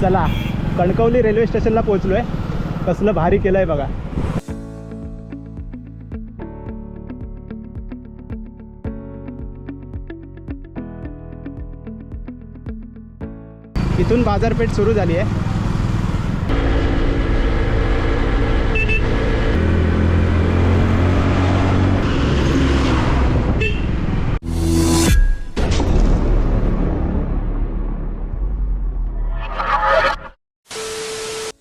चला कणकवली रेल्वे स्टेशनला पोहोचलो आहे कसलं भारी केलं आहे बघा. इथून बाजारपेठ सुरू झाली आहे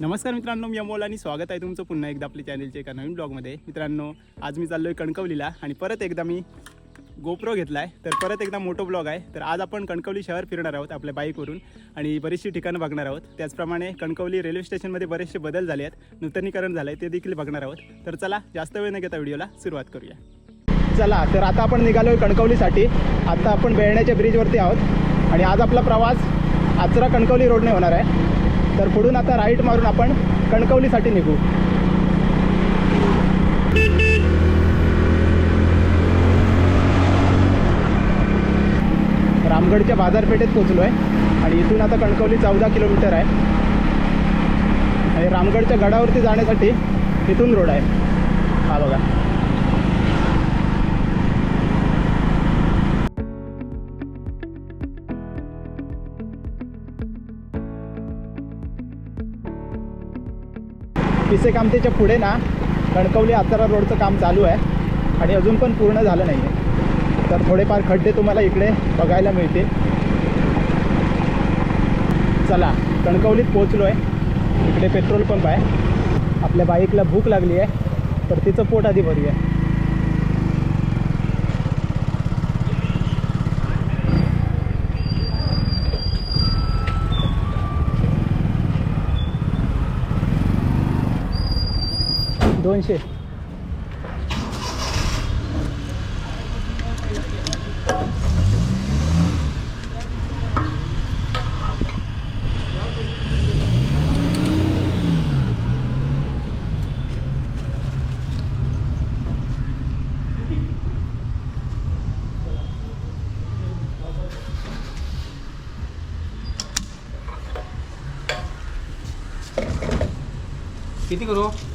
नमस्कार मित्रांनो मी अमोल आणि स्वागत आहे तुमचं पुन्हा एकदा आपल्या चॅनलच्या एका नवीन ब्लॉगमध्ये. मित्रांनो आज मी चाललो आहे कणकवलीला आणि परत एकदा मी गोप्रो घेतला आहे तर परत एकदा मोठो ब्लॉग आहे. तर आज आपण कणकवली शहर फिरणार आहोत आपल्या बाईकवरून आणि बरीचशी ठिकाणं बघणार आहोत. त्याचप्रमाणे कणकवली रेल्वे स्टेशनमध्ये बरेचसे बदल झाले आहेत नूतनीकरण झालं आहे ते देखील बघणार आहोत. तर चला जास्त वेळ न घेता व्हिडिओला सुरुवात करूया. चला तर आता आपण निघालो आहे कणकवलीसाठी. आता आपण बेळण्याच्या ब्रिजवरती आहोत आणि आज आपला प्रवास आचरा कणकवली रोडने होणार आहे. तर पुढून आता राईट मारून आपण कणकवलीसाठी निघू. रामगडच्या बाजारपेठेत पोचलो आहे आणि इथून आता कणकवली चौदा किलोमीटर आहे. आणि रामगडच्या गडावरती जाण्यासाठी इथून रोड आहे. हा बघा. पिसे कामतेच्या पुढे ना. कणकवली आचारा रोडचं काम चालू आहे. आणि अजून पण पूर्ण झालं नाही आहे तर थोडेफार खड्डे तुम्हाला इकडे बघायला मिळतील. चला कणकवलीत पोचलो आहे इकडे पेट्रोल पंप आहे. आपल्या बाईकला भूक लागली आहे. तर तिचं पोट आधी भरूया. दोनशे किती करू आणि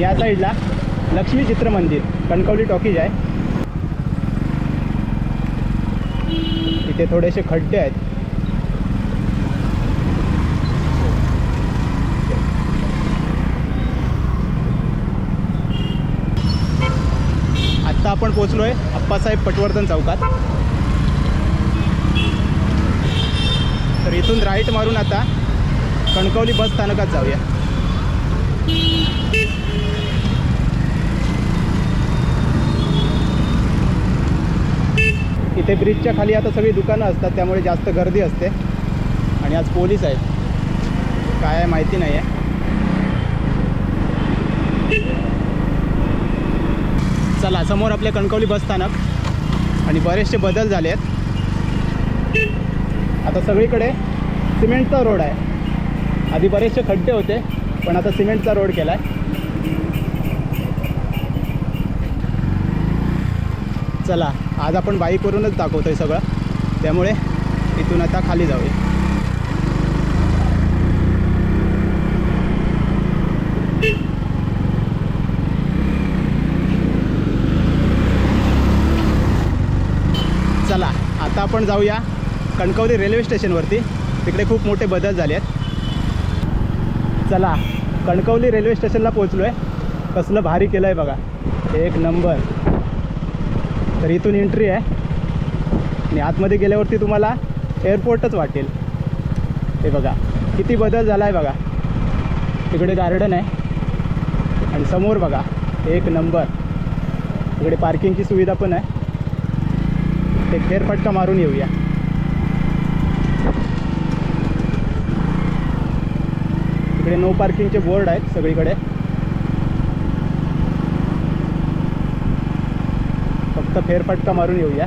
या साईडला लक्ष्मी चित्र मंदिर कणकवली टॉकीज आहे. इथे थोडेसे खड्डे आहेत. आत्ता आपण पोचलो आहे अप्पासाहेब पटवर्धन चौकात. तर इथून राईट मारून आता कणकवली बस स्थानकात जाऊया. इथे ब्रिजच्या खाली आता सगळी दुकानं असतात त्यामुळे जास्त गर्दी असते. आणि आज पोलीस आहेत. काय आहे माहिती नाही आहे चला समोर आपले कणकवली बसस्थानक आणि बरेचसे बदल झाले आहेत. आता सगळीकडे सिमेंटचा रोड आहे. आधी बरेचसे खड्डे होते पण आता सिमेंटचा रोड केला आहे चला आज आपण बाईकवरूनच दाखवतो आहे सगळं. त्यामुळे इथून आता खाली जाऊया. चला आता आपण जाऊया कणकवली रेल्वे स्टेशनवरती. तिकडे खूप मोठे बदल झाले आहेत. चला कणकवली रेल्वे स्टेशनला पोहोचलो आहे कसलं भारी केलं आहे बघा. एक नंबर. तर इथून एंट्री आहे. आणि आतमध्ये गेल्यावरती तुम्हाला एअरपोर्टच वाटेल. हे बघा किती बदल झाला आहे बघा. तिकडे गार्डन आहे. आणि समोर बघा एक नंबर तिकडे पार्किंगची सुविधा पण आहे. एक फेरफटका मारून येऊया. इकडे नो पार्किंगचे बोर्ड आहेत सगळीकडे. थोडासा फेरफटका मारून येऊया.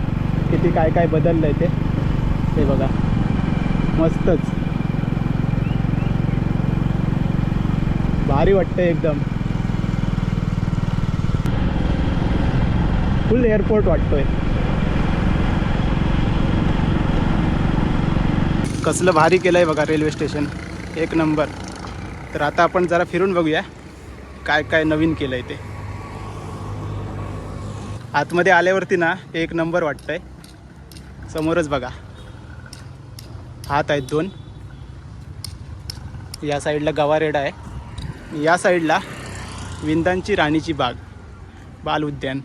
किती काय काय बदललं आहे ते बघा. मस्तच. भारी वाटतं एकदम. फुल एअरपोर्ट वाटतोय. कसलं भारी केलं आहे बघा रेल्वे स्टेशन एक नंबर तर आता आपण जरा फिरून बघूया. काय काय नवीन केलं आहे ते. आतमध्ये आल्यावरती ना एक नंबर वाटतंय. समोरच बघा. हात आहेत दोन. या साईडला गवारेडा आहे. या साईडला विंदांची राणीची बाग. बाल उद्यान.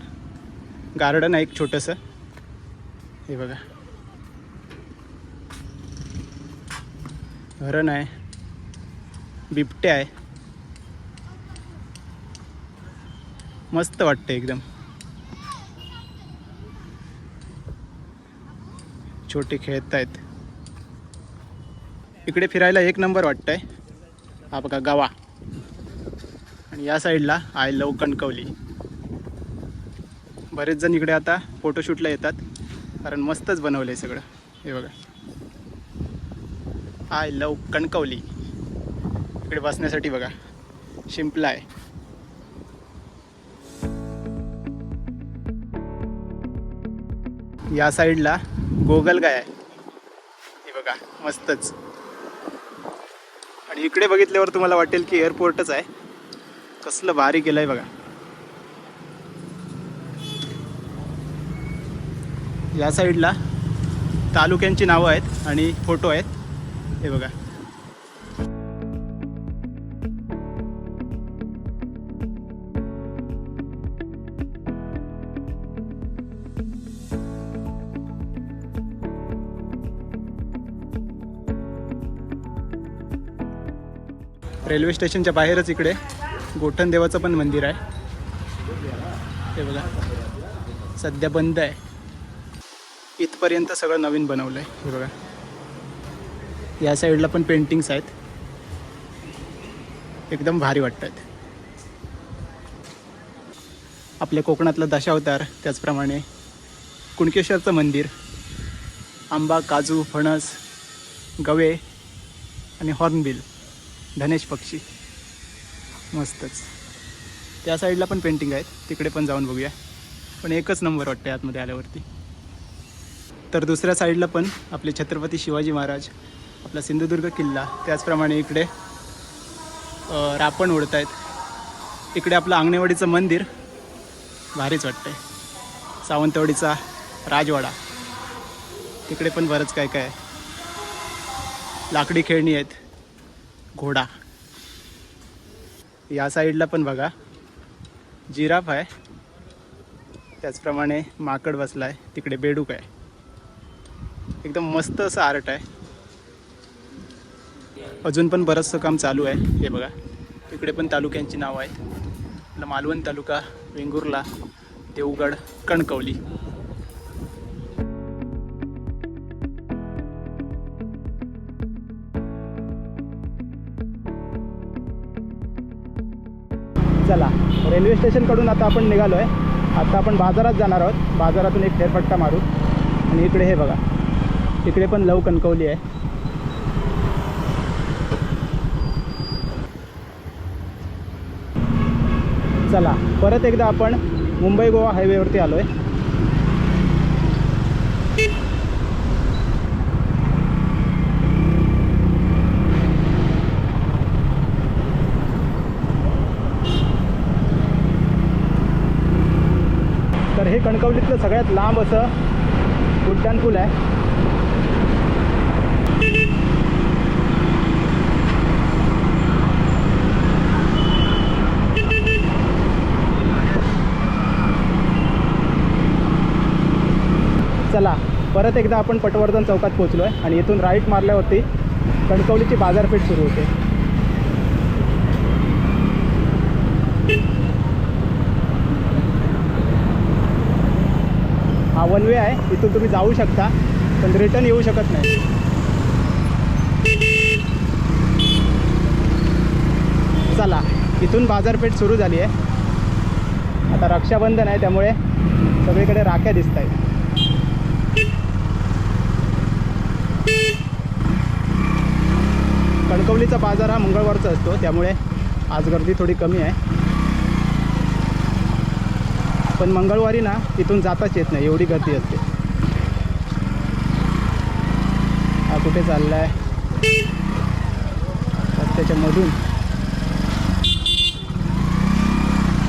गार्डन आहे एक छोटंसं. हे बघा. हरण आहे. बिबटे आहे. मस्त वाटतं एकदम. छोटे खेळत आहेत इकडे फिरायला एक नंबर वाटतंय. हा बघा गावा. आणि या साईडला आय लव कणकवली. बरेच जण इकडे आता फोटोशूटला येतात. कारण मस्तच बनवलं आहे सगळं. हे बघा. I love Kankavli. इकडे बसण्यासाठी बघा. शिंपला आहे. या साईडला गोगल काय आहे. हे बघा मस्तच. आणि इकडे बघितल्यावर तुम्हाला वाटेल की एअरपोर्टच आहे. कसलं भारी केलं आहे बघा. या साईडला तालुक्यांची नावं आहेत आणि फोटो आहेत. हे बघा. रेल्वे स्टेशनच्या बाहेरच इकडे गोठण देवाचं पण मंदिर आहे. हे बघा. सध्या बंद आहे. इथपर्यंत सगळं नवीन बनवलं आहे हे बघा. या साईडला पण पेंटिंग्स आहेत. एकदम भारी वाटतात. आपल्या कोकणातलं दशावतार त्याचप्रमाणे कुणकेश्वरचं मंदिर आंबा काजू फणस गवे आणि हॉर्नबिल धनेश पक्षी. मस्तच. त्या साईडला पण पेंटिंग आहेत. तिकडे पण जाऊन बघूया. पण एकच नंबर वाटतं आतमध्ये आल्यावरती. तर दुसऱ्या साईडला पण आपले छत्रपती शिवाजी महाराज आपला सिंधुदुर्ग किल्ला त्याचप्रमाणे इकडे रापण उडत आहेत इकडे आपलं आंगणेवाडीचं मंदिर भारीच वाटतंय. सावंतवाडीचा राजवाडा. तिकडे पण बरंच काय काय आहे. लाकडी खेळणी आहेत. घोडा. या साईडला पण बघा. जिराफ आहे. त्याचप्रमाणे माकड बसला आहे तिकडे बेडूक आहे. एकदम मस्त असं आर्ट आहे. अजून पण बरंचसं काम चालू आहे. हे बघा. इकडे पण तालुक्यांची नावं आहेत. मालवण तालुका वेंगुर्ला देवगड कणकवली. चला रेल्वे स्टेशनकडून आता आपण निघालो आहे आता आपण बाजारात जाणार आहोत. बाजारातून एक फेरपट्टा मारू. आणि इकडे हे बघा. इकडे पण लव कणकवली आहे. चला परत एकदा आपण मुंबई गोवा हायवेवरती आलो आहे तर हे कणकवलीतलं सगळ्यात लांब असं उड्डाण पूल आहे. चला परत एकदा आपण पटवर्धन चौकात पोहोचलो आहे आणि इथून राईट मारल्यावरती कणकवलीची बाजारपेठ सुरू होते. वन वे आहे. इथून तुम्ही जाऊ शकता. पण रिटर्न येऊ शकत नाही. चला इथून बाजारपेठ सुरू झाली आहे. आता रक्षाबंधन आहे त्यामुळे सगळीकडे राख्या दिसत आहेत. कणकवलीचा बाजार हा मंगळवारचा असतो त्यामुळे आज गर्दी थोडी कमी आहे. पण मंगळवारी ना तिथून जाताच येत नाही एवढी गर्दी असते. हा कुठे चाललाय? रस्त्याच्या मधून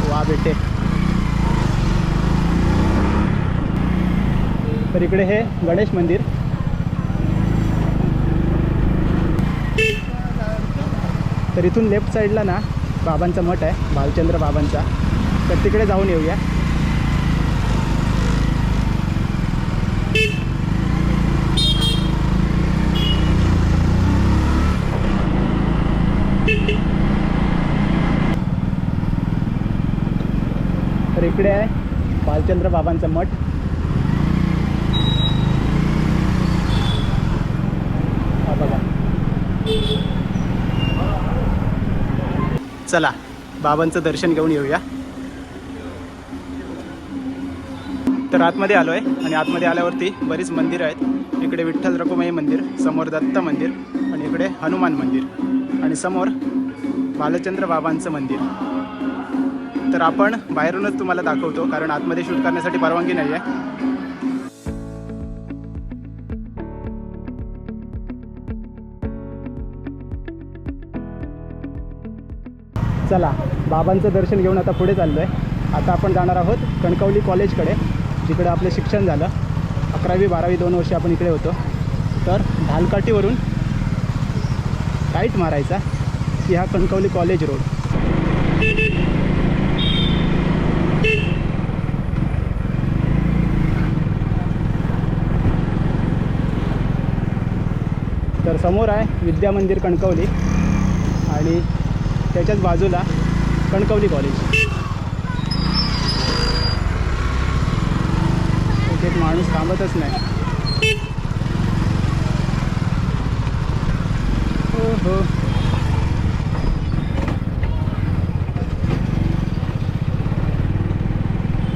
वा बेटे. तर इकडे हे गणेश मंदिर. तर इथून लेफ्ट साईडला ना बाबांचा मठ आहे भालचंद्र बाबांचा. तर तिकडे जाऊन येऊया. इकडे आहे. भालचंद्र बाबांचा मठ. हा बघा. चला बाबांचं दर्शन घेऊन येऊया. तर आतमध्ये आलो आहे आणि आतमध्ये आल्यावरती बरीच मंदिरं आहेत. इकडे विठ्ठल रखुमाई मंदिर समोर दत्त मंदिर आणि इकडे हनुमान मंदिर आणि समोर बालचंद्र बाबांचं मंदिर. तर आपण बाहेरूनच तुम्हाला दाखवतो कारण आतमध्ये शूट करण्यासाठी परवानगी नाही आहे चला बाबांचं दर्शन घेऊन आता पुढे चाललो आहे आता आपण जाणार आहोत कणकवली कॉलेजकडे जिकडे आपलं शिक्षण झालं. अकरावी बारावी दोन वर्षी आपण इकडे होतो. तर ढालकाठीवरून राईट मारायचा की हा कणकवली कॉलेज रोड. तर समोर आहे विद्या मंदिर कणकवली आणि त्याच्याच बाजूला कणकवली कॉलेज एक एक माणूस थांबतच नाही. हो हो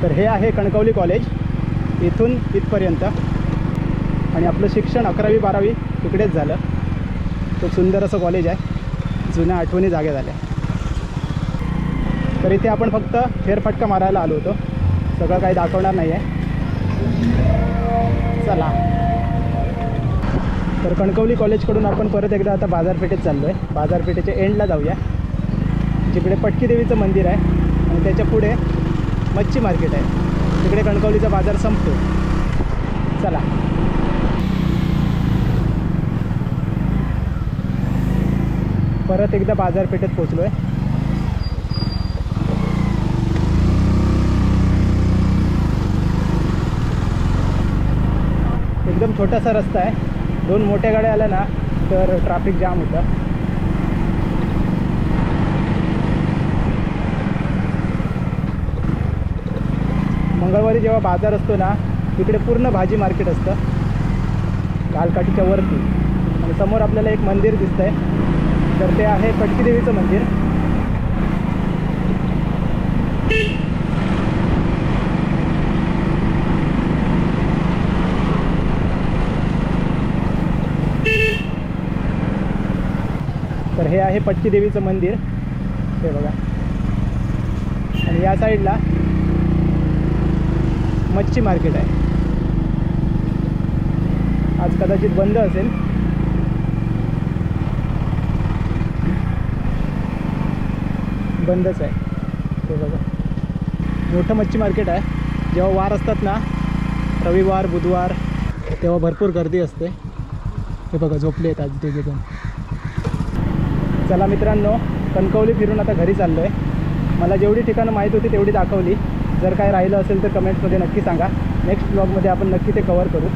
तर हे आहे कणकवली कॉलेज इथून इथपर्यंत. आणि आपलं शिक्षण अकरावी बारावी तिकडेच झालं. खूप सुंदर असं कॉलेज आहे. जुन्या आठवणी जाग्या झाल्या. तर इथे आपण फक्त फेरफटका मारायला आलो होतो. सगळं काही दाखवणार नाही आहे चला. तर कणकवली कॉलेजकडून आपण परत एकदा आता बाजारपेठेत चाललो आहे बाजारपेठेच्या एंडला जाऊया. जिकडे पटकी देवीचं मंदिर आहे आणि त्याच्या पुढे मच्छी मार्केट आहे. तिकडे कणकवलीचा बाजार संपतो. चला. परत एकदा बाजारपेठेत पोचलो आहे एकदम छोटासा रस्ता आहे. दोन मोठ्या गाड्या आल्या ना तर ट्रॅफिक जाम होतं. मंगळवारी जेव्हा बाजार असतो ना तिकडे पूर्ण भाजी मार्केट असतं. कालकाठीच्या वरती. आणि समोर आपल्याला एक मंदिर दिसतं आहे तर ते आहे पटकी देवीचं मंदिर. तर हे आहे पटकी देवीचं मंदिर. हे बघा. आणि या साईडला मच्छी मार्केट आहे. आज कदाचित बंद असेल. बंदच आहे. ते बघा. मोठं मच्छी मार्केट आहे. जेव्हा वार असतात ना रविवार बुधवार तेव्हा भरपूर गर्दी असते. हे बघा झोपले आहेत आज तिघे पण चला मित्रांनो कणकवली फिरून आता घरी चाललो आहे मला जेवढी ठिकाणं माहीत होती तेवढी दाखवली. जर काय राहिलं असेल तर कमेंट्समध्ये नक्की सांगा. नेक्स्ट ब्लॉगमध्ये आपण नक्की ते कवर करू.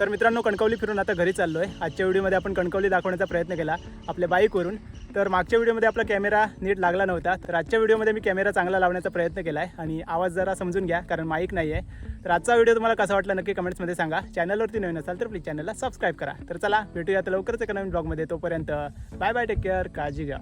तर मित्रांनो कणकवली फिरून आता घरी चाललो आहे आजच्या व्हिडिओमध्ये आपण कणकवली दाखवण्याचा प्रयत्न केला आपल्या बाईकवरून. तर मागच्या व्हिडिओमध्ये आपला कॅमेरा नीट लागला नव्हता. तर आजच्या व्हिडिओमध्ये मी कॅमेरा चांगला लावण्याचा प्रयत्न केला आहे आणि आवाज जरा समजून घ्या कारण माईक नाही आहे तर आजचा व्हिडिओ तुम्हाला कसा वाटला नक्की कमेंट्समध्ये सांगा. चॅनलवरती नवीन असाल तर प्लीज चॅनलला सबस्क्राईब करा. तर चला भेटूया आता लवकरच एका नवीन ब्लॉगमध्ये. तोपर्यंत बाय बाय टेक केअर काळजी घ्या.